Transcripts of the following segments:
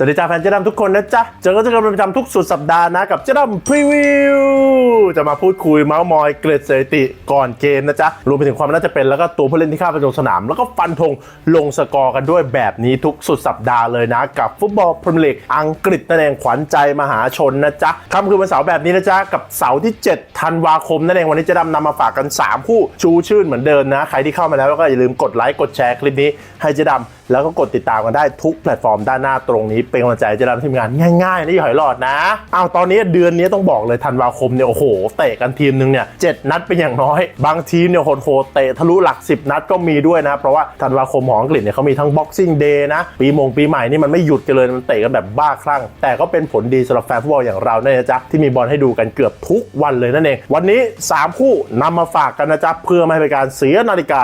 สวัสดีจ้าแฟนเจ๊ดำทุกคนนะจ๊ะ เจอกันเจอกันเป็นประจำทุกสุดสัปดาห์นะ กับเจ๊ดำพรีวิว จะมาพูดคุยเมาส์มอย เกรดสถิติก่อนเกมนะจ๊ะ รวมไปถึงความน่าจะเป็นแล้วก็ตัวผู้เล่นที่เข้าไปลงสนาม แล้วก็ฟันธงลงสกอร์กันด้วยแบบนี้ทุกสุดสัปดาห์เลยนะ กับฟุตบอลพรีเมียร์ลีกอังกฤษนั่นเองขวัญใจมหาชนนะจ๊ะค่ำคืนวันเสาร์แบบนี้นะจ๊ะกับเสาร์ที่ 7 ธันวาคมนั่นเองวันนี้เจ๊ดำนำมาฝากกัน 3 คู่ชูชื่นเหมือนเดิมนะ ใครที่เข้ามาแล้วก็อย่าลืมกดไลค์กดแชร์คลิปนี้ให้เจ๊ดำ แล้วก็กดติดตามกันได้ทุกแพลตฟอร์มด้านหน้าตรงนี้เป็นกำลังใจให้เจ๊ดำทีมงานง่ายๆนะอย่าหอยหลอดนะเอาตอนนี้เดือนนี้ต้องบอกเลยธันวาคมเนี่ยโอ้โหเตะกันทีมหนึงเนี่ยเจ็ดนัดเป็นอย่างน้อย บางทีมเนี่ยโหดๆเตะทะลุหลัก 10 นัดก็มีด้วยนะ เพราะว่าธันวาคมของอังกฤษเนี่ยเขามีทั้ง Boxing Day นะ ปีมงปีใหม่นี่มันไม่หยุดกันเลย มันเตะกันแบบบ้าคลั่ง แต่ก็เป็นผลดีสำหรับแฟนฟุตบอลอย่างเราเนี่ยนะจ๊ะ ที่มีบอลให้ดูกันเกือบทุกวันเลยนั่นเอง วันนี้ 3 คู่นำมาฝากกันนะจ๊ะเพื่อไม่ให้เป็นการเสียนาฬิกา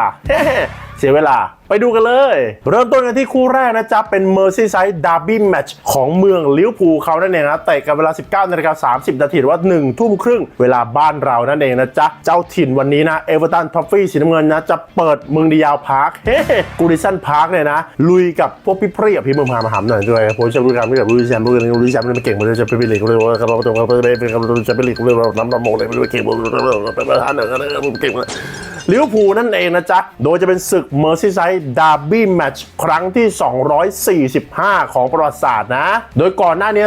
เสียเวลาไปดูกันเลย เริ่มต้นกันที่คู่แรกนะจ๊ะ เป็น Merseyside Derby Match ของเมืองลิเวอร์พูลเขานั่นเองนะเตะกันเวลา 19นาฬิกา30 นาทีหรือว่า 1 ทุ่มครึ่งเวลาบ้านเรานั่นเองนะจ๊ะ เจ้าถิ่นวันนี้นะเอเวอร์ตันท็อฟฟี่สีน้ำเงินนะ จะเปิดเมืองดิยาวพาร์คเฮ้กูดิสันพาร์คเนี่ยนะ ลุยกับพวกพี่เพรียพี่เมืองพามาหำหน่อยด้วยผมจะรู้การไม่กับรู้แชมป์รู้กันรู้แชมป์มันเก่งมันจะเป็นบิลิกเลยว่าเราต้องเราเป็นเป็นจะเป็นบิลิกเลยเราน้ำน้ำโมเลยไม่เก่งเราเป็นประธานหนึ่งเก่ง ลิเวอร์พูลนั่นเองนะจ๊ะ โดยจะเป็นศึก Merseyside Derby Match ครั้งที่ 245 ของประวัติศาสตร์นะ โดยก่อนหน้านี้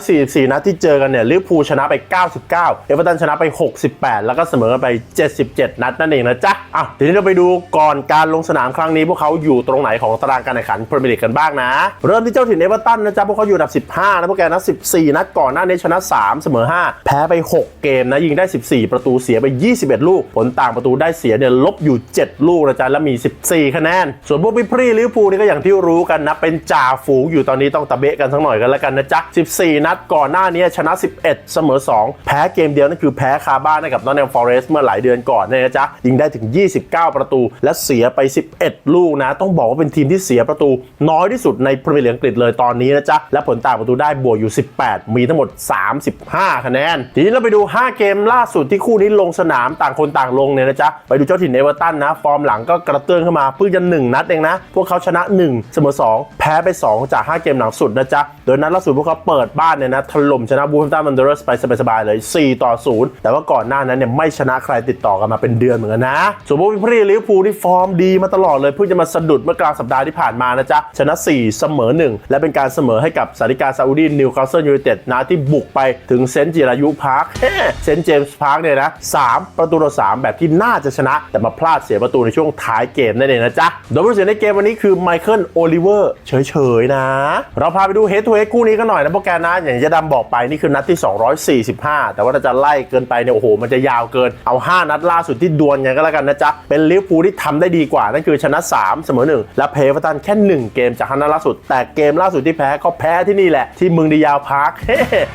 244 นัดที่เจอกันเนี่ยลิเวอร์พูลชนะไป 99 เอเวอร์ตันชนะไป 68 แล้วก็เสมอกันไป 77 นัดนั่นเองนะจ๊ะอะทีนี้เราไปดูก่อนการลงสนามครั้งนี้พวกเขาอยู่ตรงไหนของตารางการแข่งขันพรีเมียร์ลีกกันบ้างนะ เริ่มที่เจ้าถิ่นเอเวอร์ตันนะจ๊ะพวกเขาอยู่อันดับ 15นะพวกแกนะ14 นัดก่อนหน้านี้ชนะ 3 เสมอ 5 แพ้ไป 6 เกมนะยิงได้ 14 ประตูเสียไป 21 ลูกผลต่างประตูได้เสียเนี่ยลบอยู่ 7 ลูกนะจ๊ะและมี 14 คะแนน ส่วนพวกพี่พรีลิเวอร์พูลนี่ก็อย่างที่รู้กันนะ เป็นจ่าฝูงอยู่ตอนนี้ต้องตะเบะกันสักหน่อยกันแล้วกันนะจ๊ะ 14 นัดก่อนหน้านี้ชนะ 11 เสมอ 2 แพ้เกมเดียวนั่นคือแพ้คาบ้านกับนอตแนมฟอเรสต์เมื่อหลายเดือนก่อนเนี่ยนะจ๊ะยิงได้ถึง 29 ประตู และเสียไป 11 ลูกนะ ต้องบอกว่าเป็นทีมที่เสียประตู น้อยที่สุดในพรีเมียร์ลีกอังกฤษเลยตอนนี้นะจ๊ะและผลต่างประตูได้บวกอยู่ 18 มีทั้งหมด 35 คะแนน ทีนี้เราไปดู 5 เกมล่าสุดที่คู่นี้ลงสนามต่างคนต่างลงเนี่ยนะจ๊ะไปดูเจ้าถิ่นเอเวอร์ตันนะ ฟอร์มหลังก็กระเตื้องเข้ามาเพิ่งจะ1นัดเองนะ พวกเขาชนะ 1 เสมอ 2 แพ้ไป 2 จาก 5 เกมหลังสุดนะจ๊ะ โดยนัดล่าสุดพวกเขาเปิดบ้านเนี่ยนะถล่มชนะบูฟตันมันเดอร์สไปสบายๆเลย 4 ต่อ 0 แต่ว่าก่อนหน้านั้นเนี่ยไม่ชนะใครติดต่อกันมาเป็นเดือนเหมือนกันนะ ส่วนพวกพี่พรีลิเวอร์พูลที่ฟอร์มดีมาตลอดเลยเพิ่งจะมาสะดุดเมื่อกลางสัปดาห์ที่ผ่านมานะจ๊ะชนะ 4 เสมอ 1 และเป็นการเสมอให้กับสาริกาซาอุดีนิวคาสเซิลยูไนเต็ดนะที่บุกไปถึงเซนต์จิรายุพาร์คเฮ้เซนต์เจมส์พาร์คเนี่ยนะ3ประตูต่อ3แบบที่น่าจะชนะแต่มาพลาดเสียประตูในช่วงท้ายเกมนั่นเองนะจ๊ะโดยผู้เสียในเกมวันนี้คือไมเคิลโอลิเวอร์เฉยๆนะ เราพาไปดูเฮดทูเฮดคู่นี้กันหน่อยนะโปรแกนะอย่างที่จะดำบอกไปนี่คือนัดที่ 245 แต่ว่าถ้าจะไล่เกินไปเนี่ยโอ้โหมันจะยาวเกินเอา 5 นัดล่าสุดที่ดวลกันก็แล้วกันนะจ๊ะเป็นลิเวอร์พูลที่ทำได้ดีกว่านั่นคือชนะ 3 เสมอ 1 และเพย์เวอร์ตันแค่ 1 เกมจากนัดล่าสุด แต่เกมล่าสุดที่แพ้ก็แพ้ที่นี่แหละ ที่เมืองดิยาวพาร์ค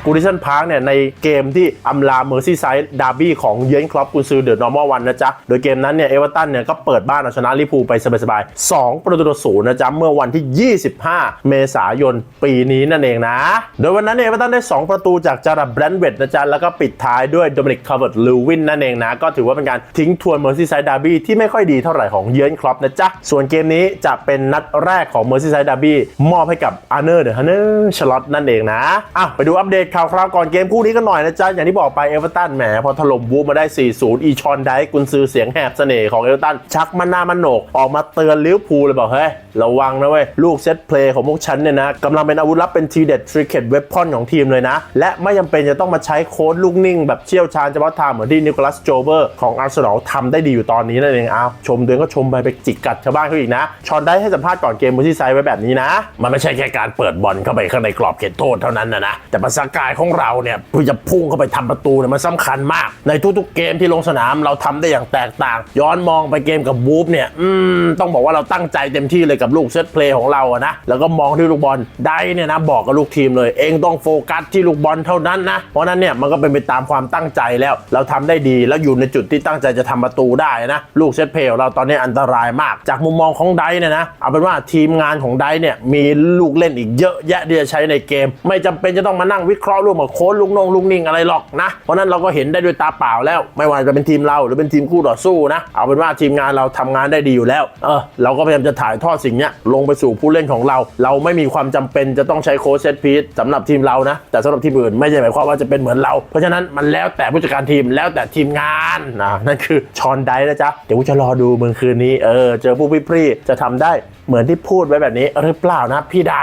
กูดิชันพาร์คเนี่ยในเกมที่อำลาเมอร์ซีไซด์ดาร์บี้ของเยนครอปกุนซือเดอะนอร์มอลวันนะจ๊ะโดยเกมนั้นเนี่ยเอเวอร์ตันเนี่ยก็เปิดบ้านเอาชนะลิเวอร์พูลไปสบายๆ2ประตูต่อศูนย์นะจ๊ะเมื่อวันที่ 25 เมษายนปีนี้นั่นเองนะ โดยวันนั้นเอเวอร์ตันได้ 2 ประตูจากจารับแบรนเวดนะจ๊ะแล้วก็ปิดท้ายด้วยโดมินิกคาร์เวิร์ตลูวินนั่นเองนะ ก็ถือว่าเป็นการทิ้งทวนเมอร์ซีไซด์ดาร์บี้ที่ไม่ค่อยดีเท่าไหร่ของเยือนครอปนะจ๊ะส่วนเกมนี้จะเป็นนัดแรกของเมอร์ซีไซด์ดาร์บี้มอบให้กับอาร์เนอร์เดอะฮันเนอร์ชลอตนั่นเองนะอะไปดูอัปเดตข่าวคราวก่อนเกมคู่นี้กันหน่อยนะจ๊ะอย่างที่บอกไปเอเวอร์ตันแหมพอถล่มวูฟมาได้ 4-0 อีชอนไดกุนซือเสียงแหบเสน่ห์ของเอเวอร์ตันชักมันหน้ามันโหนก ออกมาเตือนลิเวอร์พูลเลยบอกเฮ้ยระวังนะเว้ย ลูกเซตเพลย์ของพวกฉันเนี่ยนะกำลังเป็นอาวุธลับเป็นทีเด็ดทริ c เ e ตเว p พอนของทีมเลยนะ และไม่จำเป็นจะต้องมาใช้โค้ดลูกนิ่ง แบบเชี่ยวชาญเฉพาะทางเหมือนที่นิโคลัสโจเบอร์ของอาร์เซนอลทำได้ดีอยู่ตอนนี้นั่นเองอ้าวชมตัวเองก็ชมไปไปจิกกัดชาวบ้านเขาอีกนะชอนได้ให้สัมภาษณ์ก่อนเกมมือที่ไซด์ไว้แบบนี้นะ มันไม่ใช่แค่การเปิดบอลเข้าไปข้างในกรอบเขตโทษเท่านั้นนะนะแต่ภาษากายของเราเนี่ยเพื่อจะพุ่งเข้าไปทำประตูเนี่ยมันสำคัญมาก ในทุกๆเกมที่ลงสนามเราทำได้อย่างแตกต่างย้อนมองไปเกมกับบูฟเนี่ยอืมต้องบอกว่าเราตั้งใจเต็มที่เลยกับลูกเซตเพลย์ของเราอะนะแล้วก็มองที่ลูกบอลได้เนี่ยนะบอกกับลูกทีมเลย เองต้องโฟกัสที่ลูกบอลเท่านั้นนะเพราะนั้นเนี่ยมันก็เป็นไปตามความตั้งใจแล้ว เราทำได้ดีแล้วอยู่ในจุดที่ตั้งใจจะทำประตูได้นะลูกเซตเพลย์ของเราตอนนี้อันตรายมาก จากมุมมองของไดเนี่ยนะเอาเป็นว่าทีมงานของไดเนี่ยมีลูกเล่นอีกเยอะแยะที่จะใช้ในเกม ไม่จำเป็นจะต้องมานั่งวิเคราะห์ร่วมกับโค้ชลูกนงลูกนิ่งอะไรหรอกนะเพราะนั้นเราก็เห็นได้ด้วยตาเปล่าแล้ว ไม่ว่าจะเป็นทีมเราหรือเป็นทีมคู่ต่อสู้สู้นะ เอาเป็นว่าทีมงานเราทำงานได้ดีอยู่แล้ว เออเราก็พยายามจะถ่ายทอดสิ่งนี้ลงไปสู่ผู้เล่นของเรา เราไม่มีความจำเป็นจะต้องใช้โค้ชเซตพีซสำหรับทีมเรานะ แต่สำหรับทีมอื่นไม่ใช่หมายความว่าจะเป็นเหมือนเรา เพราะฉะนั้นมันแล้วแต่ผู้จัดการทีมแล้วแต่ทีมงานนะนั่นคือชอนไดนะจ๊ะเดี๋ยวกูจะรอดูมึงคืนนี้เออเจอผู้พี่พรีจะทำได้ เหมือนที่พูดไว้แบบนี้หรือเปล่านะพี่ได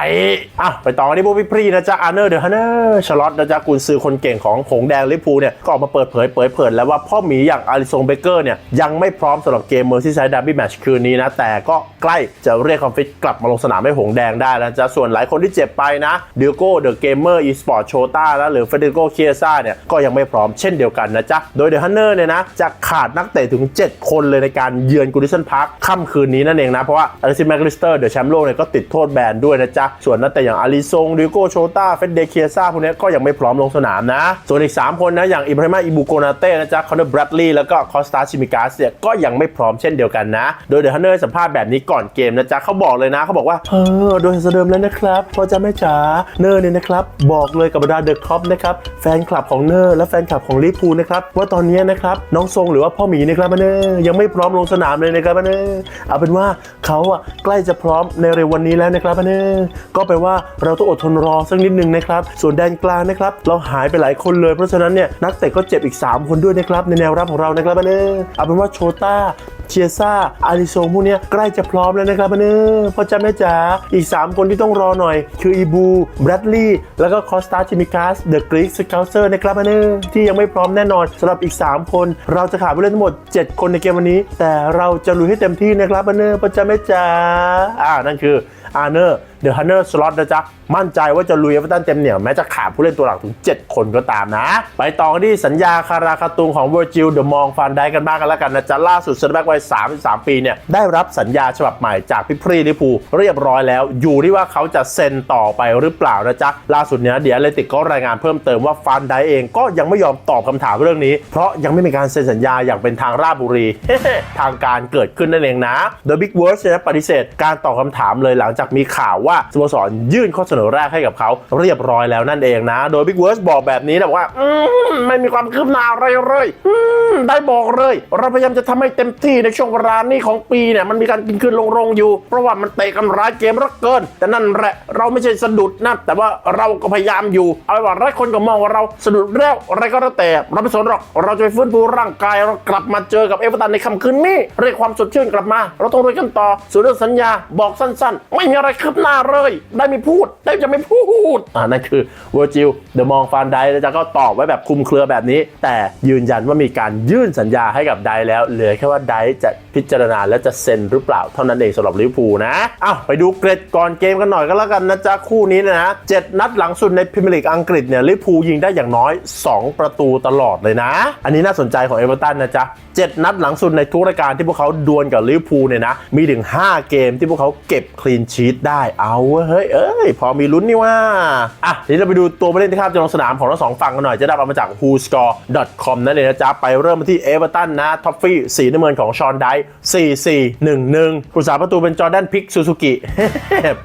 อะไปต่อกันที่พวกพี่พรีนะจ๊ะอาร์เนอร์เดอะฮันเนอร์ชลอตนะจ๊ะกุนซือคนเก่งของหงแดงลิเวอร์พูเนี่ยก็ออกมาเปิดเผยเผยเผยแล้วว่าพ่อหมีอย่างอาริซงเบเกอร์เนี่ยยังไม่พร้อมสำหรับเกมเมอร์ซีไซด์ดับบี้แมชคืนนี้นะแต่ก็ใกล้จะเรียกความฟิตกลับมาลงสนามให้หงแดงได้แล้วจ๊ะส่วนหลายคนที่เจ็บไปนะดิโก้เดอะเกมเมอร์อีสปอร์ตโชต้าแล้วหรือเฟเดรโกเคียซ่าเนี่ยก็ยังไม่พร้อมเช่นเดียวกันนะจ๊ะโดยเดอะฮันเนอร์เนี่ยนะจะขาดนักเตะถึง 7 คนเลยในการเยือนกูดิสันพาร์คค่ำคืนนี้นั่นเองนะเพราะว่าอลิซิแมกลิสเตอร์เดอะแชมป์โลกเนี่ยก็ติดโทษแบนด้วยนะจ๊ะ ส่วนนักเตะอย่างอาริซงดิโกโชต้าเฟเดเคียซาพวกนี้ก็ยังไม่พร้อมลงสนามนะ ส่วนอีก 3 คนนะอย่างอิบราฮิมาอิบูโกนาเต้นะจ๊ะคอนเนอร์แบรดลีย์แล้วก็คอสตาชิมิกาสเนี่ยก็ยังไม่พร้อมเช่นเดียวกันนะ โดยเดอะฮันเนอร์สัมภาษณ์แบบนี้ก่อนเกมนะจ๊ะเขาบอกเลยนะเขาบอกว่าเออโดยเดิมแล้วนะครับพอจะไม่จ๋าเนอร์เนี่ยนะครับบอกเลยกับบรรดาเดอะครอปนะครับแฟนคลับของเนอร์และแฟนคลับของลิเวอร์พูนะครับว่าตอนนี้นะครับน้องทรงหรือว่าพ่อหมีนะครับเนอร์ยังไม่พร้อมลงสนามเลยนะครับเนอร์เอาเป็นว่าเขาอะใกล้จะพร้อมในเร็ววันนี้แล้วนะครับเนอร์ก็แปลว่าเราต้องอดทนรอสักนิดหนึ่งนะครับ ส่วนแดนกลางนะครับ เราหายไปหลายคนเลย เพราะฉะนั้นเนี่ยนักเตะก็เจ็บอีก 3 คนด้วยนะครับในแนวรับของเรานะครับเนอร์เอาเป็นว่าโชต้า เชียซ่าอาริโซพวกนี้ใกล้จะพร้อมแล้วนะครับเนอพ่อจำแม่จ๋าอีก 3 คนที่ต้องรอหน่อย คืออีบูแบรดลีย์แล้วก็คอสตาจิมิคัสเดอะกรีกสเกลเซอร์นะครับเนอที่ยังไม่พร้อมแน่นอนสำหรับอีก 3 คน เราจะขาดผู้เล่นทั้งหมด 7 คนในเกมวันนี้ แต่เราจะลุยให้เต็มที่นะครับเนอพ่อจำแม่จ๋าอ่านั่นคืออาร์เนอร์ เดอะฮันเนอร์สล็อตนะจ๊ะ มั่นใจว่าจะลุยเอเวอร์ตันเต็มเหนียวแม้จะขาดผู้เล่นตัวหลักถึง 7 คนก็ตามนะ ไปต่อกันที่สัญญาคาราคาตุงของเวอร์จิลเดอะมองฟันได้กันบ้างกันแล้วกันนะจ๊ะ ล่าสุดเซนแบ็กวัย 33 ปีเนี่ยได้รับสัญญาฉบับใหม่จากพิพรีลิพูเรียบร้อยแล้ว อยู่ที่ว่าเขาจะเซ็นต่อไปหรือเปล่านะจ๊ะล่าสุดเนี้ยเดียเลติกก็รายงานเพิ่มเติมว่าฟันได้เองก็ยังไม่ยอมตอบคำถามเรื่องนี้ เพราะยังไม่มีการเซ็นสัญญาอย่างเป็นทางราชบุรี ทางการเกิดขึ้นนั่นเองนะโดย Big w o r d เนี่ยปฏิเสธการตอบคำถามเลยหลังจากมีข่าวว่าสโมสรยื่นข้อเสนอแรกให้กับเขาเรียบร้อยแล้วนั่นเองนะ โดย Big w o r d บอกแบบนี้นะบอกว่าอมไม่มีความคืบหน้าอะไรเลยได้บอกเลย เราพยายามจะทำให้เต็มที่ในช่วงเวลานี้ของปีเนี่ยมันมีการกินขึ้นลงลงอยู่ เพราะว่ามันเตะกันร้ายเกมรักเกิน แต่นั่นแหละเราไม่ใช่สะดุดนะแต่ว่าเราก็พยายามอยู่ เอาไว้ว่าหลายคนก็มองว่าเราสะดุดแล้วอะไรก็แล้วแต่เราไม่สนหรอกเราจะไปฟื้นฟูร่างกายเรากลับมาเจอกับเอเวอร์ตันในค่ำคืนนี้เรียกความสดชื่นกลับมา เราต้องลุยกันต่อส่วนเรื่องสัญญาบอกสั้นๆ ไม่มีอะไรคืบหน้าเลย ได้ไม่พูด ได้จะไม่พูด อ่านั่นคือเวอร์จิลเดอะมองฟานไดนะจ๊ะก็ตอบไว้แบบคลุมเครือแบบนี้ แต่ยืนยันว่ามีการยื่นสัญญาให้กับไดแล้ว เหลือแค่ว่าไดจะ พิจารณาและจะเซ็นหรือเปล่าเท่านั้นเองสำหรับลิเวอร์พูลนะอ้าวไปดูเกรดก่อนเกมกันหน่อยก็แล้วกันนะจ๊ะคู่นี้นยนะเจ็ดนัดหลังสุดในพรีเมียร์ลีกอังกฤษเนี่ยลิเวอร์พูลยิงได้อย่างน้อย 2 ประตูตลอดเลยนะ อันนี้น่าสนใจของเอเวอร์ตันนะจ๊ะเจ็ดนัดหลังสุดในทุกรายการที่พวกเขาดวลกับลิเวอร์พูลเนี่ยนะมีถึง 5 เกมที่พวกเขาเก็บคลีนชีตได้เอาเฮ้ยเอ้ยพอมีลุ้นนี่ว่าอะทีนี้เราไปดูตัวผู้เล่นที่ข้ามจะลงสนามของทั้งสองฝั่งกันหน่อยจะได้เอามาจาก whoscore.com นั่นเองนะจ๊ะไปเริ่มที่เอเวอร์ตันนะท็อฟฟี่สีน้ำเงินของชอนได4-4-1-1ผู้สาประตูเป็นจอร์แดนพิกซูซูกิ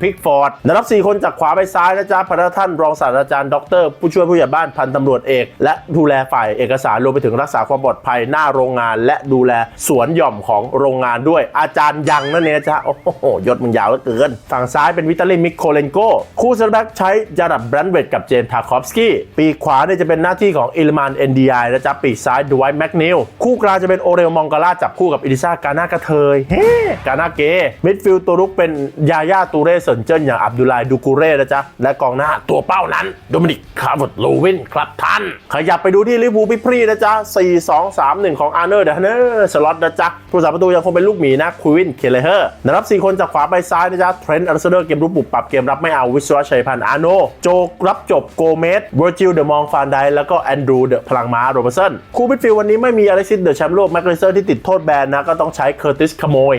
พิกฟอร์ดนะครับ 4 คนจากขวาไปซ้ายนะจ๊ะพระท่านรองศาสตราจารย์ด็อกเตอร์ผู้ช่วยผู้ใหญ่บ้านพันตำรวจเอก และดูแลฝ่ายเอกสารรวมไปถึงรักษาความปลอดภัยหน้าโรงงาน และดูแลสวนหย่อมของโรงงานด้วยอาจารย์ยังนั่นเองนะจ๊ะโอ้โหยศมึงยาวเหลือเกิน ฝั่งซ้ายเป็นวิตาลีมิโคเลนโกคู่เซนแบ็กใช้จารับแบรนด์เวดกับเจนทาคอฟสกี้ปีขวาเนี่ยจะเป็นหน้าที่ของอิลมานเอ็นดีไอนะจ๊ะปีซ้ายดูไวแม็กนิลคู่กลางจะเป็นโอเรลมองกาล่าจับคู่กับอิลิซากาน่ากระเทยเฮ้กาน่าเกมิดฟิลด์ตัวรุกเป็นยาย่าตูเร่เซนเจิ้นอย่างอับดุลไลดูกูเร่นะจ๊ะ และกองหน้าตัวเป้านั้นโดมินิกคาร์วดลูวินครับท่าน ขยับไปดูที่ลิเวอร์พูลพิพรีนะจ๊ะ 4 2 3 1 ของอาร์เนอร์เดอะเนอร์สล็อตนะจ๊ะผู้สาประตูยังคงเป็นลูกหมีนะควินเคเลเฮอร์นะครับ4คนจากขวาไปซ้ายนะจ๊ะเทรนต์อาร์เซเดอร์เกมรุกบุกปรับเกมรับไม่เอาวิศวะชัยพันธ์อาโนโจรับจบโกเมสเวอร์จิลเดอะมองฟานไดแล้วก็แอนดรูเดอะพลังม้าโรเบอร์สันคู่มิดฟิลด์วันนี้ไม่มีอเล็กซิสเดอะแชมป์โลกแมคเลเซอร์ที่ติดโทษแบนนะก็ต้องใช้เคอร์ติสขโมย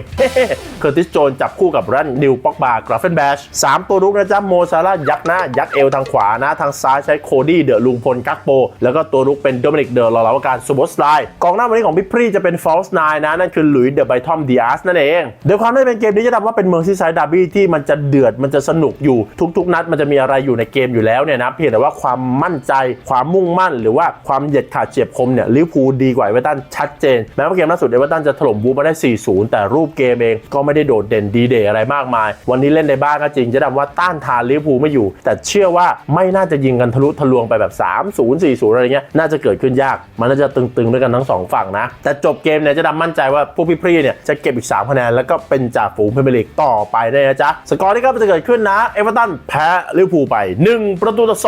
เคอร์ติสโจนจับคู่กับรันนิวป็อกบากราฟเฟนแบชสามตัวรุกนะจ๊ะโมซาร่ายักหน้ายักเอวทางขวานะทางซ้ายใช้โคดี้เดอะลุงพลกักโป แล้วก็ตัวรุกเป็นโดมินิกเดอะลอลาวการซูบอสไลกองหน้าวันนี้ของพี่พรีจะเป็นฟอลส์ไนนะนั่นคือหลุยส์เดอะไบทอมดีอาสนั่นเองโดยความที่เป็นเกมนี้จะทำว่าเป็นเมืองซีไซด์ดาร์บี้ที่มันจะเดือดมันจะสนุกอยู่ทุก ๆ นัดมันจะมีอะไรอยู่ในเกมอยู่แล้วเนี่ยนะเพียงแต่ว่าความมั่นใจความมุ่งมั่น หรือว่าความเหยียดขาดเฉียบคมเนี่ยลิเวอร์พูลดีกว่าเอเวอร์ตันชัดเจนแม้ว่าเกมล่าสุดเอเวอร์ตันจะถล่มบูมาได้ 4-0 แต่รูปเกมเองก็ไม่ได้โดดเด่นดีเดย์อะไรมากมาย วันนี้เล่นในบ้านก็จริงจะทำว่าต้านทานลิเวอร์พูลไม่อยู่ แต่เชื่อว่าไม่น่าจะยิงกันทะลุทะลวงไปแบบ 3-0 4-0 อะไรเงี้ยน่าจะเกิดขึ้นยาก มันน่าจะตึงๆด้วยกันทั้งสองฝั่งนะ แต่จบเกมเนี่ยจะดำมั่นใจว่าพวกพี่พรีเนี่ยจะเก็บอีก 3 คะแนน แล้วก็เป็นจ่าฝูงพรีเมียร์ลีกต่อไปได้นะจ๊ะสกอร์ที่ก็จะเกิดขึ้นนะเอเวอร์ตันแพ้ลิเวอร์พูลไป 1 ประตูต่อ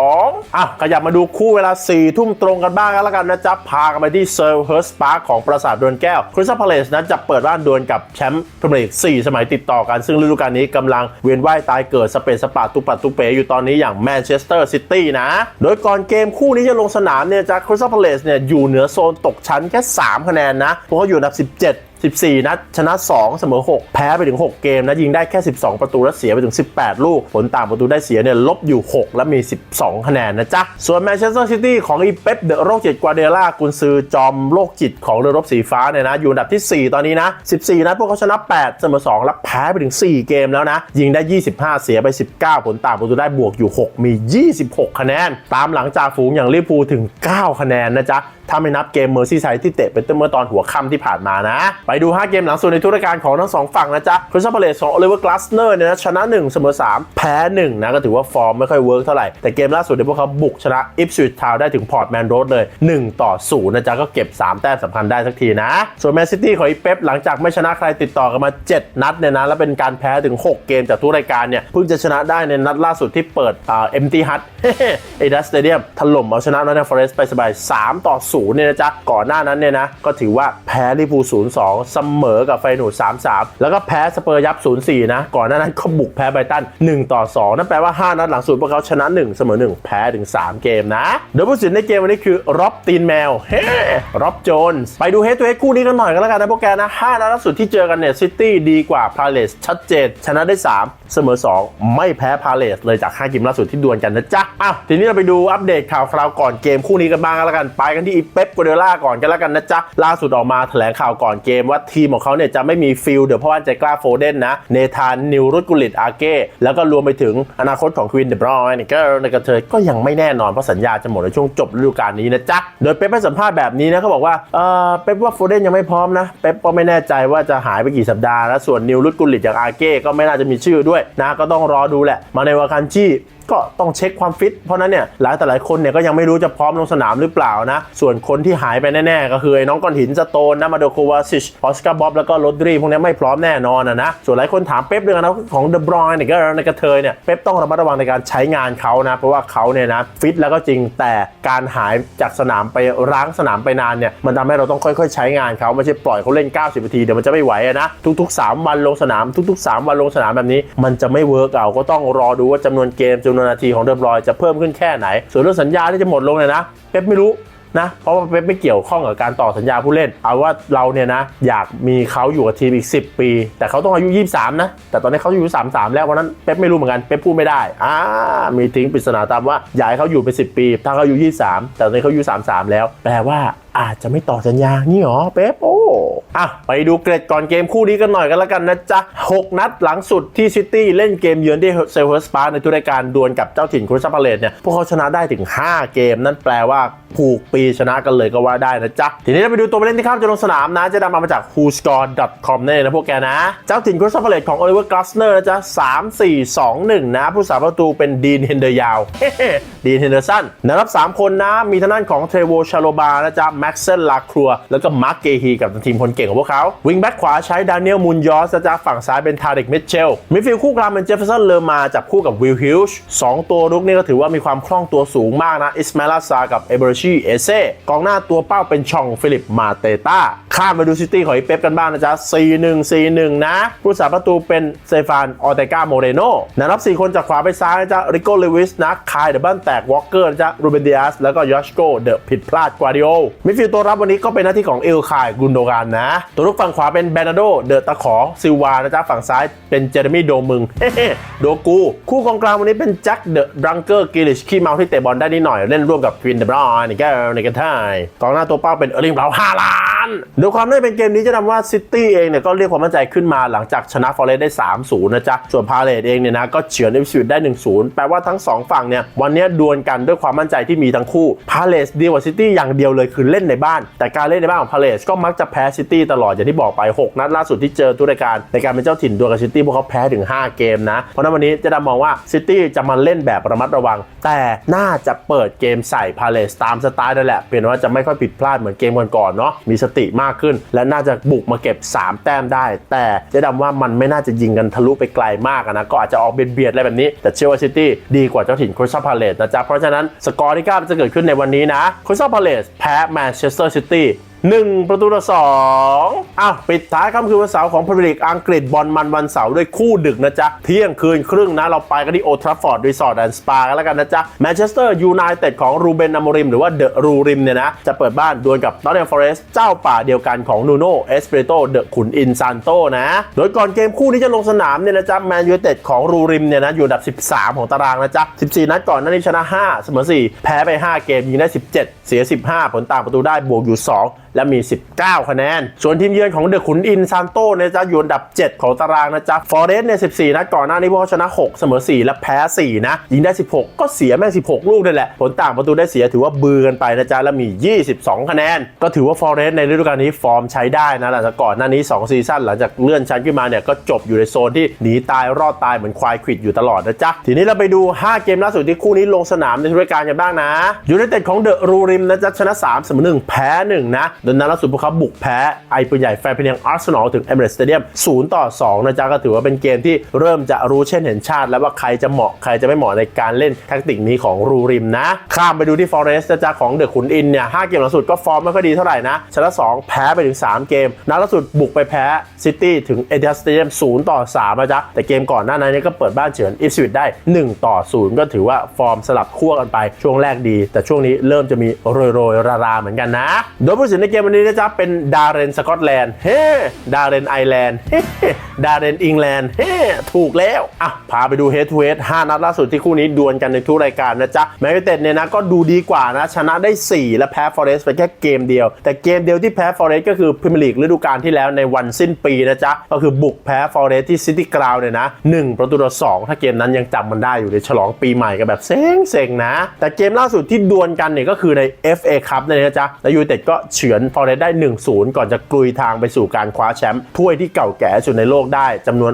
2อะขยับมาดูคู่เวลา4ทุ่มตรงกันบ้างกันแล้วกันนะจ๊ะพากันไปที่เซอร์เฮิร์สปาร์คของปราสาทดวลแก้วคริสตัลพาเลสนัดจะเปิดบ้านดวลกับแชมป์พรีเมียร์ลีก4สมัยติดต่อกัน ซึ่งฤดูกาลนี้กำลังเวียนว่ายตายเกิดสเปนสปาตุปัดตุเปอยู่ตอนนี้อย่างแมนเชสเตอร์ซิตี้นะ โดยก่อนเกมคู่นี้จะลงสนามเนี่ยจากคริสตัลพาเลสเนี่ยอยู่เหนือโซนตกชั้นแค่ 3 คะแนนนะเพราะเขาอยู่อันดับ 17 14 นัด ชนะ 2 เสมอ 6 แพ้ไปถึง 6 เกมนะยิงได้แค่ 12 ประตูและเสียไปถึง 18 ลูก ผลต่างประตูได้เสียเนี่ยลบอยู่ 6 และมี 12 คะแนนนะจ๊ะ ส่วนแมนเชสเตอร์ซิตี้ของอีเป๊ปเดอะโรคจิตกวาเดล่ากุนซือจอมโรคจิตของเรือรบสีฟ้าเนี่ยนะอยู่อันดับที่ 4 ตอนนี้นะ 14 นัดพวกเขาชนะ 8 เสมอ 2 และแพ้ไปถึง 4 เกมแล้วนะยิงได้ 25 เสียไป 19 ผลต่างประตูได้บวกอยู่ 6 มี 26 คะแนน ตามหลังจากฝูงอย่างลิเวอร์พูลถึง 9 คะแนนนะจ๊ะถ้าไม่นับเกมเมอร์ซี่ไซด์ที่เตะเป็นเมื่อตอนหัวค่ำที่ผ่านมานะ ไปดู 5 เกมหลังสุดในทุกรการของทั้งสองฝั่งนะจ๊ะคริสตัลพาเลสของโอลิเวอร์กลาสเนอร์เนี่ยนะชนะ 1 เสมอ 3 แพ้ 1 นะ ก็ถือว่าฟอร์มไม่ค่อยเวิร์กเท่าไหร่ แต่เกมล่าสุดเนี่ยพวกเขาบุกชนะอิฟสวิตทาวได้ถึงพอร์ตแมนโรดเลย 1 ต่อ 0 นะจ๊ะ ก็เก็บ 3 แต้มสำคัญได้สักทีนะ ส่วนแมนซิตี้ของอีเป๊ปหลังจากไม่ชนะใครติดต่อกันมา 7 นัดเนี่ยนะแล้วเป็นการแพ้ถึง 6 เกมจากทุกรายการเนี่ยเพิ่งจะชนะได้ในนัดล่าสุดที่เปิดอ่าเอ็มตี้ฮัทเอดัสสเตเดียมถล่มเอาชนะนอตแทมฟอเรสต์ไปสบาย3ต่อ0เนี่ยนะจ๊ะก่อนหน้านั้นเนี่ยนะก็ถือว่าแพ้ลิเวอร์พูล0-2เสมอกับไฟนูด3-3 แล้วก็แพ้สเปอร์ยับ 0-4 นะ ก่อนหน้านั้นก็บุกแพ้ไบตัน 1 ต่อ 2 นั่นแปลว่า 5 นัดหลังสุดพวกเขาชนะ 1 เสมอ 1 แพ้ถึง 3 เกมนะโดยผู้สินในเกมวันนี้คือร็อบตีนแมว เฮ้ร็อบโจนส์ไปดูเฮดตัวเฮดคู่นี้กันหน่อยกันแล้วกันนะพวกแกนะ 5 นัดล่าสุดที่เจอกันเนี่ยซิตี้ดีกว่าพาเลสชัดเจน ชนะได้ 3 เสมอ 2 ไม่แพ้พาเลสเลยจาก5เกมล่าสุดที่ดวลกันนะจ๊ะอ้าวทีนี้เราไปดูอัปเดตข่าวคราวก่อนเกมคู่นี้กันบ้างกันแล้วกันไปกันที่อีเป๊ปกัวเดล่าก่อนกันแล้วกันนะจ๊ะล่าสุดออกมาแถลงข่าวก่อนเกมว่าทีมของเขาเนี่ยจะไม่มีฟิลเดี๋ยวเพราะว่าใจกล้าโฟเดนนะ เนธานนิวรุตกุลิตอาเก้ แล้วก็รวมไปถึงอนาคตของควินเดบรอยน์ก็ในกระเทยก็ยังไม่แน่นอน เพราะสัญญาจะหมดในช่วงจบฤดูกาลนี้นะจ๊ะ โดยเป๊ปให้สัมภาษณ์แบบนี้นะเขาบอกว่าเออเป๊ปว่าโฟเดนยังไม่พร้อมนะ เป๊ปก็ไม่แน่ใจว่าจะหายไปกี่สัปดาห์แล้วส่วนนิวรุตกุลิตอย่างอาเก้ก็ไม่น่าจะมีชื่อด้วยนะก็ต้องรอดูแหละ มาในวาคันชี่ก็ต้องเช็คความฟิต เพราะนั้นเนี่ยหลายแต่หลายคนเนี่ยก็ยังไม่รู้จะพร้อมลงสนามหรือเปล่านะ ส่วนคนที่หายไปแน่ ๆ ก็คือไอ้น้องก้อนหินสโตนนะมาโดโควาซิชออสการ์บ๊อบแล้วก็โรดรีพวกนี้ไม่พร้อมแน่นอนนะนะส่วนหลายคนถามเป๊ปเรื่องนาคตของเดบรอยน์เนี่ยก็ในกระเทยเนี่ยเป๊ปต้องระมัดระวังในการใช้งานเขานะเพราะว่าเขาเนี่ยนะฟิตแล้วก็จริงแต่การหายจากสนามไปร้างสนามไปนานเนี่ยมันทำให้เราต้องค่อยๆ ใช้งานเขาไม่ใช่ปล่อยเขาเล่น 90 นาทีเดี๋ยวมันจะไม่ไหวนะทุก ๆ 3 วันลงสนามทุก ๆ 3 วันลงสนามแบบนี้ มันจะไม่เวิร์กเอาก็ต้องรอดูว่าจำนวนเกมจำนวนนาทีของเดบรอยจะเพิ่มขึ้นแค่ไหน ส่วนเรื่องสัญญาที่จะหมดลงเนี่ยนะเป๊ปไม่รู้ นะเพราะว่าเป๊ปไม่เกี่ยวข้องกับการต่อสัญญาผู้เล่น เอาว่าเราเนี่ยนะอยากมีเขาอยู่กับทีมอีก 10 ปี แต่เขาต้องอายุ 23 นะ แต่ตอนนี้เขาอายุ33 แล้วเพราะนั้นเป๊ปไม่รู้เหมือนกันเป๊ปพูดไม่ได้อ่ามีทิ้งปริศนาตามว่าอยากให้เขาอยู่เป็น10 ปี ถ้าเขาอายุ 23 แต่ตอนนี้เขาอายุ 33 แล้ว แปลว่า อาจจะไม่ต่อสัญญา นี่หรอเป๊ปโอ้อะไปดูเกรดก่อนเกมคู่นี้กันหน่อยกันแล้วกันนะจ๊ะ 6 นัดหลังสุดที่ซิตี้เล่นเกมเยือนที่เซลเฮอร์สปาร์ในทุกรายการดวลกับเจ้าถิ่นคริสตัลพาเลตเนี่ย พวกเขาชนะได้ถึง 5 เกม นั่นแปลว่าผูกปีชนะกันเลยก็ว่าได้นะจ๊ะ ทีนี้เราไปดูตัวผู้เล่นที่ข้ามจะลงสนามนะ จะนำมาจาก whoscore.com นั่นเองนะพวกแกนะ เจ้าถิ่นคริสตัลพาเลตของโอลิเวอร์กลาสเนอร์นะจ๊ะ3 4 2 1นะผู้สาประตูเป็นดีนเฮนเดอร์ยาวดีนเฮนเดอร์สันนะรับสามคนนะมีทางด้านของเทรโวชาโลบานะจ๊ะแมแม็กเซนลาครัว แล้วก็มาร์กเกฮีกับทีมคนเก่งของพวกเขาวิงแบ็กขวาใช้ดานิเอลมูนยอสจ๊ะฝั่งซ้ายเป็นทาริกมิทเชลมิดฟิลด์คู่กลางเป็นเจฟเฟอร์สันเลอร์มาจับคู่กับวิลฮิลช์สองตัวรุกนี่ก็ถือว่ามีความคล่องตัวสูงมากนะอิสมาลาซากับเอเบอร์ชีเอเซกองหน้าตัวเป้าเป็นชองฟิลิปมาเตต้าข้ามมาดูซิตี้ของอีเป๊ปกันบ้างนะจ๊ะ4-1 4-1 นะผู้สาประตูเป็นเซฟานออเตกาโมเรโนนะรับ 4 คนจากขวาไปซ้ายนะจ๊ะริโกเลวิสนะคายเดอะบ้านแตกวอลเกอร์นะจ๊ะรูเบนเดียสแล้วก็ยอชโกเดอะผิดพลาดกวาดิโอมิดฟิลด์ตัวรับวันนี้ก็เป็นหน้าที่ของเอลคายกุนโดกันนะ ตัวรุกฝั่งขวาเป็นแบรนาโด เดอะตะขอซิลวานะจ๊ะฝั่งซ้ายเป็นเจเรมี่โดมึงโดกู คู่กองกลางวันนี้เป็นแจ็คเดอะดรังเกอร์กิลิชขี้เมาที่เตะบอลได้นิดหน่อยเล่นร่วมกับควินเดบรอนนี่ก็ในกันท่ายกองหน้าตัวเป้าเป็นเออร์ลิงเบราฮาลานดูความได้เป็นเกมนี้จะนำว่าซิตี้เองเนี่ยก็เรียกความมั่นใจขึ้นมาหลังจากชนะฟอร์เรสได้ 3-0 นะจ๊ะ ส่วนพาเลตเองเนี่ยนะก็เฉือนเอฟซีได้ 1-0 แปลว่าทั้ง 2 ฝั่งเนี่ยวันนี้ดวลกันด้วยความมั่นใจที่มีทั้งคู่ พาเลสดีกว่าซิตี้อย่างเดียวเลยคือเล่นในบ้าน แต่การเล่นในบ้านของพาเลสก็มักจะแพ้ซิตี้ตลอดอย่างที่บอกไป 6 นัดล่าสุดที่เจอทุกรการในการเป็นเจ้าถิ่นดวลกับซิตี้พวกเขาแพ้ถึง 5 เกมนะ เพราะนั้นวันนี้จะดำมองว่าซิตี้จะมาเล่นแบบระมัดระวัง แต่น่าจะเปิดเกมใส่พาเลสตามสไตล์นั่นแหละเพียงแต่ว่าจะไม่ค่อยผิดพลาดเหมือนเกมก่อนๆเนาะมีสติมากขึ้น และน่าจะบุกมาเก็บ 3 แต้มได้ แต่จะดำว่ามันไม่น่าจะยิงกันทะลุไปไกลมากนะก็อาจจะออกเบียดๆอะไรแบบนี้ แต่เชื่อว่าซิตี้ดีกว่าเจ้าถิ่นคริสตัลพาเลสนะจ๊ะเพราะฉะนั้นสกอร์ที่กล้าจะเกิดขึ้นในวันนี้นะคริสตัลพาเลสแพ้แม Manchester City 1 ประตูต่อสองอ้าปิดท้ายค่ำคืนวันเสาร์ของพรีเมียร์ลีกอังกฤษบอลมันวันเสาร์ด้วยคู่ดึกนะจ๊ะ เที่ยงคืนครึ่งนะ เราไปกันที่โอทราฟอร์ดรีสอร์ทแอนด์สปากันแล้วกันนะจ๊ะแมนเชสเตอร์ยูไนเต็ดของรูเบนนามริมหรือว่าเดอะรูริมเนี่ยนะ จะเปิดบ้านดวลกับนอตแอมฟอเรสเจ้าป่าเดียวกันของนูโนเอสเปรโตเดอะขุนอินซานโตนะ โดยก่อนเกมคู่นี้จะลงสนามเนี่ยนะจ๊ะแมนยูไนเต็ดของรูริมเนี่ยนะอยู่อันดับ 13 ของตารางนะจ๊ะ 14 นัดก่อนนั้นชนะ 5 เสมอ 4 แพ้ไป 5 เกมยิงได้ 17 เสีย 15 ผลต่างประตูได้บวกอยู่ 2และมี 19 คะแนน ส่วนทีมเยือนของเดอะขุนอินซานโตเนี่ยจะอยู่อันดับ 7 ของตารางนะจ๊ะฟอร์เรสเนี่ย14นัดก่อนหน้านี้พวกเขาชนะ 6 เสมอ 4 และแพ้ 4 นะ ยิงได้ 16 ก็เสียแม่ง16 ลูกนั่นแหละ ผลต่างประตูได้เสียถือว่าบือกันไปนะจ๊ะและมี 22 คะแนน ก็ถือว่าฟอร์เรสต์ในฤดูกาลนี้ฟอร์มใช้ได้นะหลังจากก่อนหน้านี้ 2 ซีซั่นหลังจากเลื่อนชั้นขึ้นมาเนี่ยก็จบอยู่ในโซนที่หนีตายรอดตายเหมือนควายควิดอยู่ตลอดนะจ๊ะทีนี้เราไปดู 5 เกมล่าสุดที่คู่นี้ลงสนามในรายการกันบ้างนะยูไนเต็ดของเดอะรูริมนะจ๊ะชนะ3เสมอ1แพ้1นะดยนัดล่าสุดพวกเขาบุกแพ้ไอปืนใหญ่แฟนเพลียงอาร์เซนอลถึงเอเมเรสสเตเดียม0ต่อ2นะจ๊ะก็ถือว่าเป็นเกมที่เริ่มจะรู้เช่นเห็นชาติ แล้วว่าใครจะเหมาะใครจะไม่เหมาะในการเล่นแทคติกนี้ของรูริมนะ ข้ามไปดูที่ฟอเรสต์นะจ๊ะของเดอะขุนอินเนี่ย5เกมล่าสุดก็ฟอร์มไม่ค่อยดีเท่าไหร่นะชนะ2แพ้ไปถึง 3 เกมนัดล่าสุดบุกไปแพ้ซิตี้ถึงเอเดสเตเดียม0ต่อ3นะจ๊ะแต่เกมก่อนหน้านั้นก็เปิดบ้านเฉือนอิฟสวิตได้1ต่อ0ก็ถือว่าฟอร์มสลับขั้วกันไปช่วงแรกดี แต่ช่วงนี้เริ่มจะมีโรยๆราๆเหมือนกันนะโดยผู้สินในเกมวันนี้นะจ๊ะเป็นดาร์เรนสกอตแลนด์เฮ้ดาร์เรนไอร์แลนด์เฮ้ดาร์เรนอิงแลนด์เฮ้ถูกแล้วอะพาไปดูเฮดทูเฮด5นัดล่าสุดที่คู่นี้ดวลกันในทุกรายการนะจ๊ะแมนยูเต็ดเนี่ยนะก็ดูดีกว่านะชนะได้ 4 และแพ้ฟอเรสต์ไปแค่เกมเดียว แต่เกมเดียวที่แพ้ฟอเรสต์ก็คือพรีเมียร์ลีกฤดูกาลที่แล้วในวันสิ้นปีนะจ๊ะก็คือบุกแพ้ฟอเรสต์ที่ซิตี้กราวเนี่ยนะ1ประตูต่อ2ถ้าเกมนั้นยังจำมันได้อยู่ในฉลองปีใหม่กันแบบเซ็งๆนะ แต่เกมล่าสุดที่ดวลกันเนี่ยก็คือใน FA คัพเนี่ยนะจ๊ะแล้วยูเต็ดก็เฉือนฟอเรสต์ได้ 1-0 ก่อนจะกลุยทางไปสู่การคว้าแชมป์ถ้วยที่เก่าแก่สุดในโลกได้จำนวน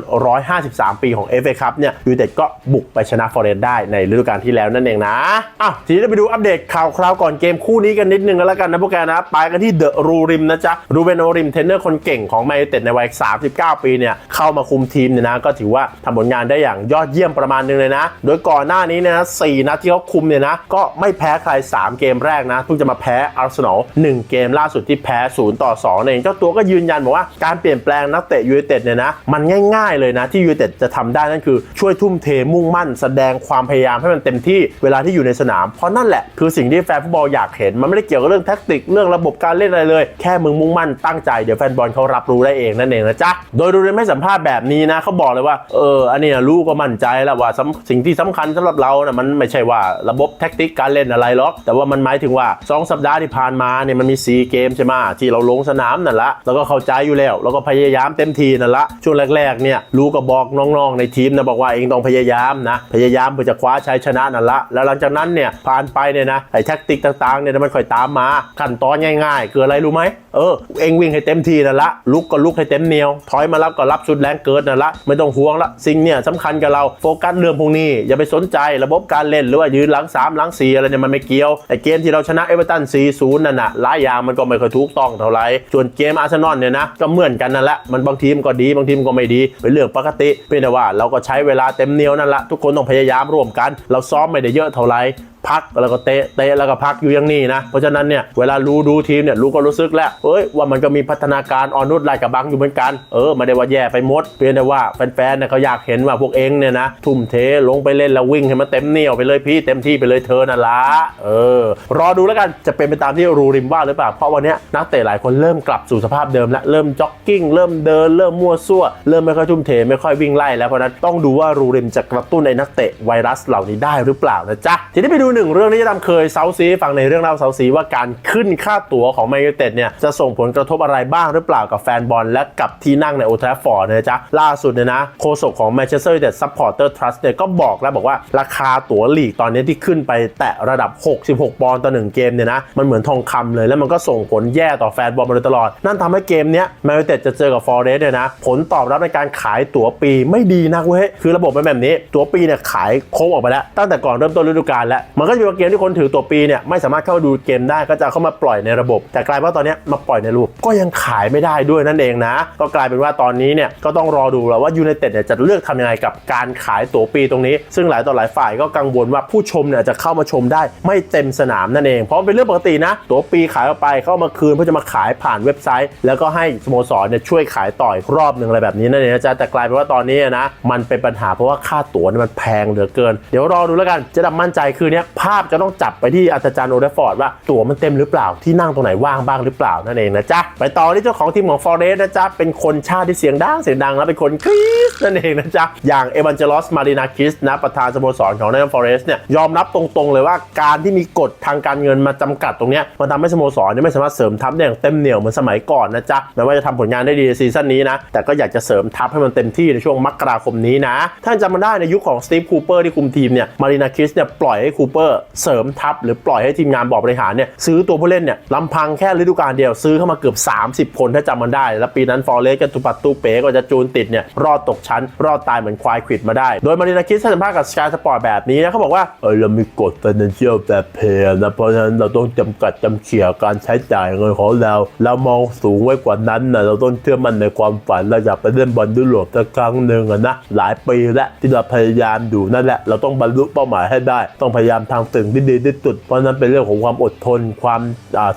153 ปีของ FA คัพเนี่ยยูเต็ดก็บุกไปชนะฟอเรสต์ได้ในฤดูกาลที่แล้วนั่นเองนะอ้าวทีนี้เราไปดูอัปเดตข่าวคราวก่อนเกมคู่นี้กันนิดนึงแล้วกันนะพวกแกนะไปกันที่เดอะรูริมนะจ๊ะรูเบนโอริมเทนเนอร์คนเก่งของแมนยูเต็ดในวัย 39 ปีเนี่ยเข้ามาคุมทีมเนี่ยนะก็ถือว่าทำผลงานได้อย่างยอดเยี่ยมประมาณนึงเลยนะ โดยก่อนหน้านี้เนี่ยนะสี่นัดที่เขาคุมเนี่ยนะก็ไม่แพ้ใคร 3 เกมแรกนะเพิ่งจะมาแพ้อาร์เซนอล1เกมล่าสุดที่แพ้0ต่อ2เองเจ้าตัวก็ยืนยันบอกว่าการเปลี่ยนแปลงนักเตะยูไนเต็ดเนี่ยนะมันง่ายๆเลยนะที่ยูไนเต็ดจะทำได้นั่นคือช่วยทุ่มเทมุ่งมั่น แสดงความพยายามให้มันเต็มที่เวลาที่อยู่ในสนาม เพราะนั่นแหละคือสิ่งที่แฟนฟุตบอลอยากเห็น มันไม่ได้เกี่ยวกับเรื่องแท็กติกเรื่องระบบการเล่นอะไรเลย แค่มึงมุ่งมั่นตั้งใจเดี๋ยวแฟนบอลเขารับรู้ได้เองนั่นเองนะจ๊ะโดยดูเรนไม่สัมภาษณ์แบบนี้นะเขาบอกเลยว่าเอออันนี้นะรู้ก็มั่นใจแล้วว่าสิ่งที่สำคัญสำหรับเรานะมันไม่ใช่ว่าระบบแท็กติกการเล่นอะไรหรอกแต่ว่ามันหมายถึงว่าสองสัปดาห์ที่ผ่านมาเนี่ยมันมีซีเกมใช่ไหมที่เราลงสนามนั่นละแล้วก็เข้าใจอยู่แล้วแล้วก็พยายามเต็มทีนั่นละช่วงแรกๆเนี่ยรู้ก็บอกน้องๆในทีมนะบอกว่าเองต้องพยายามนะพยายามเพื่อจะคว้าชัยชนะนั่นละแล้วหลังจากนั้นเนี่ยผ่านไปเนี่ยนะไอ้แท็กติกต่างๆเนี่ยมันค่อยตามมาขั้นตอนง่ายๆคืออะไรรู้ไหมเออเองวิ่งให้เต็มทีนั่นละลุกก็ลุกให้เต็มเหนียว ถอยมารับก็รับสุดแรงเกิดนั่นละไม่ต้องห่วงละสิ่งเนี่ยสำคัญกับเราโฟกัสเรื่องพวกนี้ อย่าไปสนใจระบบการเล่นหรือว่ายืนหลัง3หลัง4อะไรเนี่ยมันไม่เกี่ยวแต่เกมที่เราชนะเอเวอร์ตัน4-0นั่นน่ะหลายอย่างมันก็ไม่ค่อยถูกต้องเท่าไหร่ส่วนเกมอาร์เซนอลเนี่ยนะก็เหมือนกันนั่นแหละมันบางทีมก็ดีบางทีมก็ไม่ดีเป็นเรื่องปกติเพียงแต่ว่าเราก็ใช้เวลาเต็มเหนียวนั่นแหละทุกคนต้องพยายามร่วมกัน เราซ้อมไม่ได้เยอะเท่าไหร่ พักแล้วก็เตะเตะแล้วก็พักอยู่อย่างนี้นะ เพราะฉะนั้นเนี่ยเวลารู้ดูทีมเนี่ยรู้ก็รู้สึกแล้วเอ้ยว่ามันก็มีพัฒนาการออนนุดไล่กับบังอยู่เหมือนกันเออไม่ได้ว่าแย่ไปหมดเพียงแต่ว่าแฟนๆเนี่ยเขาอยากเห็นว่าพวกเองเนี่ยนะทุ่มเทลงไปเล่นแล้ววิ่งให้มันเต็มเหนียวไปเลยพี่เต็มที่ไปเลยเธอน่ะละเออ รอดูแล้วกันจะเป็นไปตามที่รูริมว่าหรือเปล่าเพราะวันนี้นักเตะหลายคนเริ่มกลับสู่สภาพเดิมแล้วเริ่มจ็อกกิ้งเริ่มเดินเริ่มมั่วซั่วเริ่มไม่ค่อยทุ่มเทไม่ค่อยวิ่งไล่แล้วเพราะฉะนั้นต้องดูว่ารูริมจะกระตุ้นในนักเตะไวรัสเหล่านี้ได้หรือเปล่านะจ๊ะทีนี้ไปดูหนึ่งเรื่องที่จะทำเคยเซาซีฟังในเรื่องเล่าเซาซีว่าการขึ้นค่าตั๋วของแมนยูเต็ดเนี่ยจะส่งผลกระทบอะไรบ้างหรือเปล่ากับแฟนบอลและกับที่นั่งในโอทราฟอร์ดนะจ๊ะล่าสุดเนี่ยนะโฆษกของแมนเชสเตอร์ยูไนเต็ดซัพพอร์เตอร์ทรัสต์เนี่ยก็บอกแล้วบอกว่าราคาตั๋วลีกตอนนี้ที่ขึ้นไปแตะระดับ 66 ปอนด์ต่อหนึ่งเกมเนี่ยนะมันเหมือนทองคำเลยแล้วมันก็ส่งผลแย่ต่อแฟนบอลมาโดยตลอด นั่นทำให้เกมเนี้ยแมนยูเต็ดจะเจอกับฟอร์เรสเนี่ยนะผลตอบรับในการขายตั๋วปีไม่ดีนักเว้ยคือระบบเป็นแบบนี้ตั๋วปีเนี่ยขายโค้งออกไปแล้วตั้งแต่ก่อนเริ่มต้นฤดูกาลแล้วมันก็จะมีเกมที่คนถือตัวปีเนี่ยไม่สามารถเข้าดูเกมได้ก็จะเข้ามาปล่อยในระบบ แต่กลายเป็นว่าตอนนี้มาปล่อยในระบบก็ยังขายไม่ได้ด้วยนั่นเองนะ ก็กลายเป็นว่าตอนนี้เนี่ยก็ต้องรอดูแล้วว่ายูไนเต็ดเนี่ยจะเลือกทำยังไงกับการขายตั๋วปีตรงนี้ ซึ่งหลายต่อหลายฝ่ายก็กังวลว่าผู้ชมเนี่ยจะเข้ามาชมได้ไม่เต็มสนามนั่นเอง เพราะเป็นเรื่องปกตินะ ตั๋วปีขายออกไปเข้ามาคืนเพื่อจะมาขายผ่านเว็บไซต์ แล้วก็ให้สโมสรเนี่ยช่วยขายต่ออีกรอบหนึ่งอะไรแบบนี้นั่นเองนะจ๊ะแต่กลายเป็นว่าตอนนี้นะมันเป็นปัญหาเพราะว่าค่าตั๋วเนี่ยมันแพงเหลือเกิน เดี๋ยวรอดูแล้วกันจะดับมั่นใจคือเนี้ภาพจะต้องจับไปที่อาจารย์โอเดฟอร์ดว่าตั๋วมันเต็มหรือเปล่าที่นั่งตรงไหนว่างบ้างหรือเปล่านั่นเองนะจ๊ะไปต่อที่เจ้าของทีมของฟอเรสนะจ๊ะเป็นคนชาติที่เสียงดังเสียงดังแล้วเป็นคนกรี๊ดนั่นเองนะจ๊ะอย่างเอวันเจลอสมารินาคิสนะประธานสโมสรของน t ฟอเรสเนี่ยยอมรับตรงๆเลยว่าการที่มีกฎทางการเงินมาจำกัดตรงเนี้ยมันทำให้สโมสรเนี่ยไม่สามารถเสริมทัพได้อย่างเต็มเหนี่ยวเหมือนสมัยก่อนนะจ๊ะแม้ว่าจะทำผลงานได้ดีในซีซั่นนี้นะแต่ก็อยากจะเสริมทัพให้มันเต็มที่ในช่วงมกราคมนี้นะท่านจำมาได้ในยุคของสตีฟคูเปอร์ที่คุมทีมเนี่ยมารินาคิสเนี่ยปล่อยให้คูเปอร์เสริมทัพหรือปล่อยให้ทีมงานบอร์ดบริหารเนี่ยซื้อตัวผู้เล่นเนี่ยลำพังแค่ฤดูกาลเดียวซื้อเข้ามาเกือบ 30 คนถ้าจำมันได้ แล้วปีนั้นฟอร์เรสกับตุปัตตูเป๋ก็จะจูนติดเนี่ยรอดตกชั้น รอดตายเหมือนควายขิดมาได้ โดยมารินาคิสให้สัมภาษณ์กับสกายสปอร์ตแบบนี้นะเขาบอกว่าเออเรามีกฎ financial fair play นะเพราะฉะนั้นเราต้องจำกัดจำเขี่ยการใช้จ่ายเงินของเราเรามองสูงไว้กว่านั้นนะเราต้องเชื่อมั่นในความฝันเราอยากไปเล่นบอลยุโรปสักครั้งหนึ่งอะนะหลายปีแล้วที่เราพยายามอยู่นั่นแหละเราต้องบรรลุเป้าหมายให้ได้ ต้องพยายามทางถึงที่ดีที่สุด เพราะนั้นเป็นเรื่องของความอดทน ความ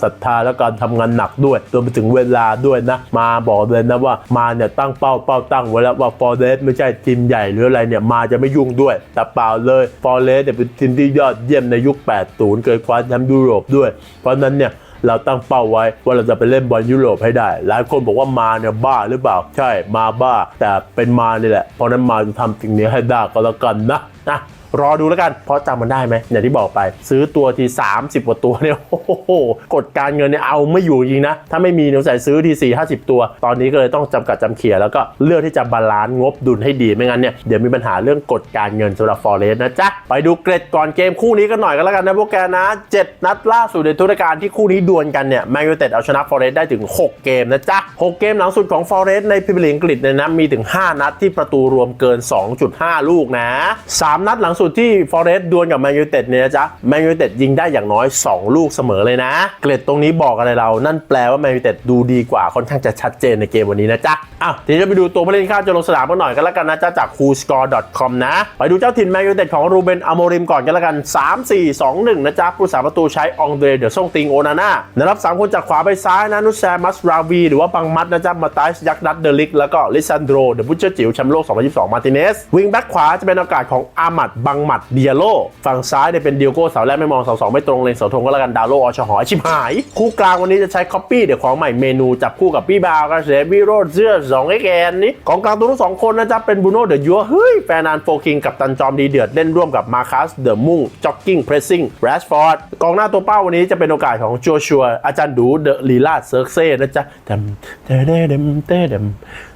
ศรัทธาและการทำงานหนักด้วยรวมไปถึงเวลาด้วยนะ มาบอกเลยนะว่ามาเนี่ยตั้งเป้าเป้าตั้งไว้แล้วว่าฟอร์เรสไม่ใช่ทีมใหญ่หรืออะไรเนี่ยมาจะไม่ยุ่งด้วย แต่เปล่าเลยฟอร์เรสเนี่ยเป็นทีมที่ยอดเยี่ยมในยุค 80เกิดคว้าแชมป์ยุโรปด้วย เพราะนั้นเนี่ยเราตั้งเป้าไว้ว่าเราจะไปเล่นบอลยุโรปให้ได้ หลายคนบอกว่ามาเนี่ยบ้าหรือเปล่า ใช่มาบ้า แต่เป็นมานี่แหละ เพราะนั้นมาจะทำสิ่งนี้ให้ได้ก็แล้วกันนะนะ รอดูแล้วกัน เพราะจำมันได้ไหมอย่างที่บอกไป ซื้อตัวที 30กว่าตัวเนี่ยโอ้โหกฎการเงินเนี่ยเอาไม่อยู่จริงนะ ถ้าไม่มีเนี่ยใส่ซื้อที4 50 ตัว ตอนนี้ก็เลยต้องจำกัดจำเขี่ยแล้วก็เลือกที่จะบาลานซ์งบดุลให้ดีไม่งั้นเนี่ยเดี๋ยวมีปัญหาเรื่องกฎการเงินสำหรับฟอร์เรสนะจ๊ะไปดูเกรดก่อนเกมคู่นี้กันหน่อยกันแล้วกันนะพวกแกนะเจ็ดนัดล่าสุดในทุรการที่คู่นี้ดวลกันเนี่ยแมนยูเต็ดเอาชนะฟอร์เรสได้ถึง 6 เกมนะจ๊ะ6เกมหลังสุดของฟอร์เรสในพรีเมียร์ลีกอังกฤษเนี่ยนะมีถึง 5 นัดที่ประตูรวมเกิน 2.5 ลูกนะ 3 นัดหลังสุดที่ฟอร์เรสต์ดวลกับแมนยูเต็ดเนี่ยจ๊ะแมนยูเต็ดยิงได้อย่างน้อย 2 ลูกเสมอเลยนะ เกรดตรงนี้บอกอะไรเรา นั่นแปลว่าแมนยูเต็ดดูดีกว่าค่อนข้างจะชัดเจนในเกมวันนี้นะจ๊ะอ้าวทีนี้ไปดูตัวผู้เล่นค่าจะลงสนามกันหน่อยกันแล้วกันนะจ๊ะจาก c o o s c o r e c o m นะ ไปดูเจ้าถิ่นแมนยูเต็ดของรูเบนอโมริมก่อนกันแล้วกัน 3 4 2 1 นะจ๊ะผู้สาประตูใช้องเดรเดอร์ซ่งติงโอนาน่านะรับสามคนจากขวาไปซ้ายนะนุชแซมัสราวีหรือว่าบังมัดนะจ๊ะมาตาสยักษ์นัดเดลิกแล้วก็ลิซันโดรเดอะบุชเชอร์จิ๋วแชมป์โลก 2022 มาติเนสวิงแบ็กขวาจะเป็นโอกาสของอามัดบัังมัดเดียโลฝั่งซ้ายเนี่ยเป็นเดียโก้เสาแรกไม่มองเสาสองไม่ตรงเลนเสาธงก็แล้วกันดาวโลอชหอชิบหาย คู่กลางวันนี้จะใช้คอปปี้เดี๋ยวของใหม่เมนูจับคู่กับพี่บาวกับเซบิโรดเสื้อสองไอแกนนี่ของกลางตัวทั้งสองคนนะจ๊ะเป็นบูโน่เดอะยัวเฮ้ยแฟนานโฟคิงกับตันจอมดีเดือดเล่นร่วมกับมาคัสเดอะมุ่งจ็อกกิ้งเพรสซิ่งแรชฟอร์ดกองหน้าตัวเป้าวันนี้จะเป็นโอกาสของโจชัวอาจารย์ดูเดอะลีลาเซิร์กเซ่นะจ๊ะเต็มเต้เดมเต้เต็ม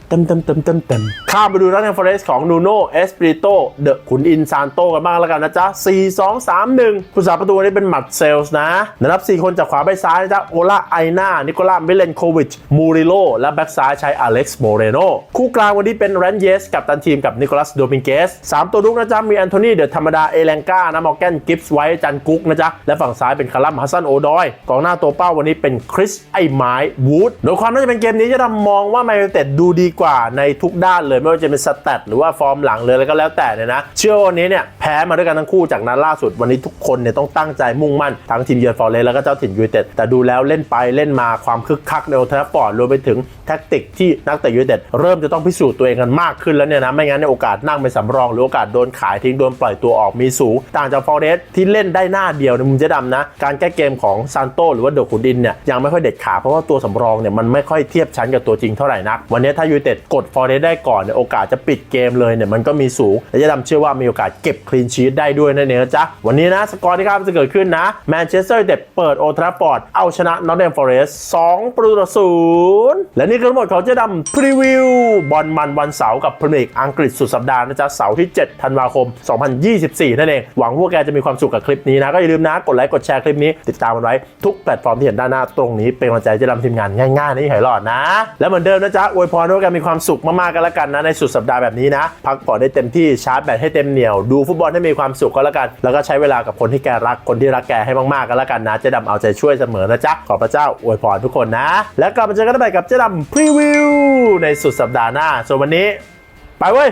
เต็มเต็มเต็มเต็มเต็มข้ามไปดูรัตแนฟอเรสของนูโน่เอสปริโตเดอะขุนอินซานโตกันบ้างแล้วกันนะจ๊ะ 4 2 3 1ผู้สาประตูวันนี้เป็นหมัดเซลส์นะนะครับ 4 คนจากขวาไปซ้ายนะจ๊ะโอลาไอนานิโคล่ามิเลนโควิช มูริโลและแบ็กซ้ายใช้อเล็กซ์โมเรโนคู่กลางวันนี้เป็นแรนเยส กับตันทีมกับนิโคลัสโดมิงเกส3ตัวลุกนะจ๊ะ มีแอนโทนีเดอะธรรมดาเอเลงกานะมอร์แกนกิฟส์ไว้จันกุ๊กนะจ๊ะและฝั่งซ้ายเป็นคาร์ลัมฮัสซันโอดอยกองหน้าตัวเป้าวันนี้เป็นคริสไอไม้วูดโดยความน่าจะเป็นเกมนี้จะทำมองว่าแมนยูเต็ดดูดีกว่าในทุกด้านเลยไม่ว่าจะเป็นสแตทหรือว่าฟอร์มหลังเลยแล้วก็แล้วแต่เนี่ยนะเชื่อวันนี้เนี่ยแพ้มาด้วยกันทั้งคู่จากนัดล่าสุดวันนี้ทุกคนเนี่ยต้องตั้งใจมุ่งมั่นทั้งทีมเยือนฟอร์เรสแล้วก็เจ้าถิ่นยูไนเต็ดแต่ดูแล้วเล่นไปเล่นมาความคึกคักในโอทราฟฟอร์ดรวมไปถึงแท็กติกที่นักเตะยูไนเต็ดเริ่มจะต้องพิสูจน์ตัวเองกันมากขึ้นแล้วเนี่ยนะไม่งั้นในโอกาสนั่งเป็นสำรองหรือโอกาสโดนขายทิ้งโดนปล่อยตัวออกมีสูง ต่างจากฟอร์เรสที่เล่นได้หน้าเดียวในมุมเจ๊ดำนะการแก้เกมของซานโตหรือว่าเดอะขุนดินเนี่ยยังไม่ค่อยเด็ดขาดเพราะว่าตัวสำรองเนี่ยมันไม่ค่อยเทียบชั้นกับตัวจริงเท่าไหร่นักวันนี้ถ้ายูไนเต็ดกดฟอร์เรสได้ก่อนเนี่ยโอกาสจะปิดเกมเลยเนี่ยมันก็มีสูงและเจ๊ดำเชื่อว่ามีโอกาสเก็บคลีนชีตได้ด้วยนั่นเองนะจ๊ะวันนี้นะสกอร์ที่ครับจะเกิดขึ้นนะแมนเชสเตอร์ยูไนเต็ดเปิดโอทราฟอร์ดเอาชนะนอตแดมฟอร์เรสต์2ประตูต่อศูนย์และนี่คือทั้งหมดของเจ๊ดำพรีวิวบอลมันวันเสาร์กับพรีเมียร์ลีกอังกฤษสุดสัปดาห์นะจ๊ะเสาร์ที่ 7 ธันวาคม 2024 นั่นเอง หวังพวกแกจะมีความสุขกับคลิปนี้นะ ก็อย่าลืมนะ กดไลค์ กดแชร์คลิปนี้ ติดตามมันไว้ทุกแพลตฟอร์มที่เห็นด้านหน้าตรงนี้ เป็นกำลังใจเจะทำทีมงานง่ายๆนี่หายหลอดนะ แล้วเหมือนเดิมนะจ๊ะอวยพรให้พวกแกมีความสุขมากๆกันแล้วกันนะในสุดสัปดาห์แบบนี้นะ พักผ่อนได้เต็มที่ชาร์จแบตให้เต็มเหนียว ดูฟุตบอลให้มีความสุขก็แล้วกัน แล้วก็ใช้เวลากับคนที่แกรักคนที่รักแกให้มากๆกันแล้วกันนะเจะดำเอาใจช่วยเสมอนะจ๊ะขอพระเจ้าอวยพรทุกคนนะ แล้วกลับมาเจอกันใหม่กับเจ๊ดำพรีวิวในสุดสัปดาห์หน้าส่วนวันนี้ ไปเว้ย